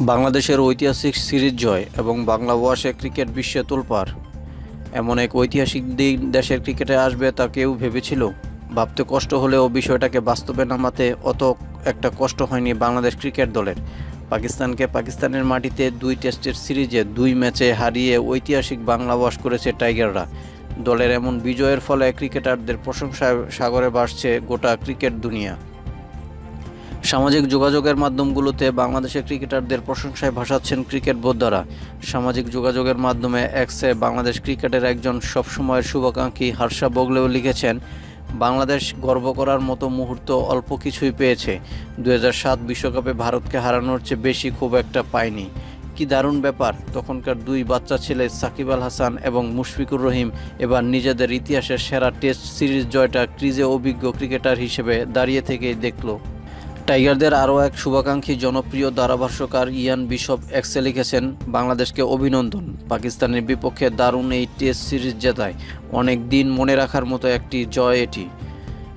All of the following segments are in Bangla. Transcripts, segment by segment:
বাংলাদেশের ঐতিহাসিক সিরিজ জয় এবং বাংলা ওয়াশে ক্রিকেট বিশ্বে তোলপাড়। এমন এক ঐতিহাসিক দিন দেশের ক্রিকেটে আসবে তা কেউ ভেবেছিল? ভাবতে কষ্ট হলেও বিষয়টাকে বাস্তবে নামাতে অত একটা কষ্ট হয়নি বাংলাদেশ ক্রিকেট দলের। পাকিস্তানকে পাকিস্তানের মাটিতে দুই টেস্টের সিরিজে দুই ম্যাচে হারিয়ে ঐতিহাসিক বাংলা ওয়াশ করেছে টাইগাররা। দলের এমন বিজয়ের ফলে ক্রিকেটারদের প্রশংসায় সাগরে ভাসছে গোটা ক্রিকেট দুনিয়া। সামাজিক যোগাযোগের মাধ্যমগুলোতে বাংলাদেশের ক্রিকেটারদের প্রশংসায় ভাসাচ্ছেন ক্রিকেট বোদ্ধারা। সামাজিক যোগাযোগের মাধ্যমে এক্সে বাংলাদেশ ক্রিকেটের একজন সবসময়ের শুভাকাঙ্ক্ষী হার্ষা বগলেও লিখেছেন, বাংলাদেশ গর্ব করার মতো মুহূর্ত অল্প কিছুই পেয়েছে। দু বিশ্বকাপে ভারতকে হারানোর চেয়ে বেশি খুব একটা পায়নি কি দারুণ ব্যাপার, তখনকার দুই বাচ্চা ছেলে সাকিব আল হাসান এবং মুশফিকুর রহিম এবার নিজেদের ইতিহাসের সেরা টেস্ট সিরিজ জয়টা ক্রিজে অভিজ্ঞ ক্রিকেটার হিসেবে দাঁড়িয়ে থেকেই দেখল। টাইগারদের আরও এক শুভাকাঙ্ক্ষী জনপ্রিয় ধারাভাষ্যকার ইয়ান বিশপ এক্সে লিখেছেন, বাংলাদেশকে অভিনন্দন। পাকিস্তানের বিপক্ষে দারুণ এই টেস্ট সিরিজ জেতায়। অনেক দিন মনে রাখার মতো একটি জয় এটি।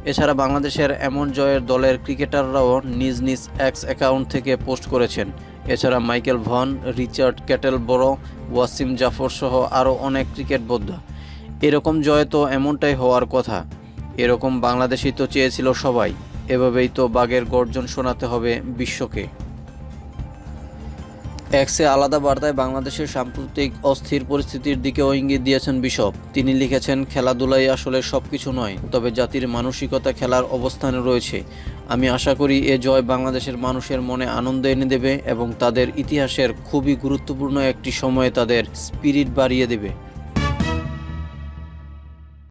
এছাড়া বাংলাদেশের এমন জয়ের দলের ক্রিকেটাররাও নিজ নিজ এক্স অ্যাকাউন্ট থেকে পোস্ট করেছেন। এছাড়া মাইকেল ভন, রিচার্ড ক্যাটেল বড় ওয়াসিম জাফর সহ আরও অনেক ক্রিকেট বোদ্ধা এরকম জয় তো এমনটাই হওয়ার কথা। এরকম বাংলাদেশই তো চেয়েছিল সবাই। এভাবেই তো বাঘের গর্জন শোনাতে হবে বিশ্বকে। এক্সে আলাদা বার্তায় বাংলাদেশের সাম্প্রতিক অস্থির পরিস্থিতির দিকেও ইঙ্গিত দিয়েছেন বিশপ। তিনি লিখেছেন, খেলাধুলাই আসলে সব কিছু নয়, তবে জাতির মানসিকতা খেলার অবস্থানে রয়েছে। আমি আশা করি এ জয় বাংলাদেশের মানুষের মনে আনন্দ এনে দেবে এবং তাদের ইতিহাসের খুবই গুরুত্বপূর্ণ একটি সময়ে তাদের স্পিরিট বাড়িয়ে দেবে।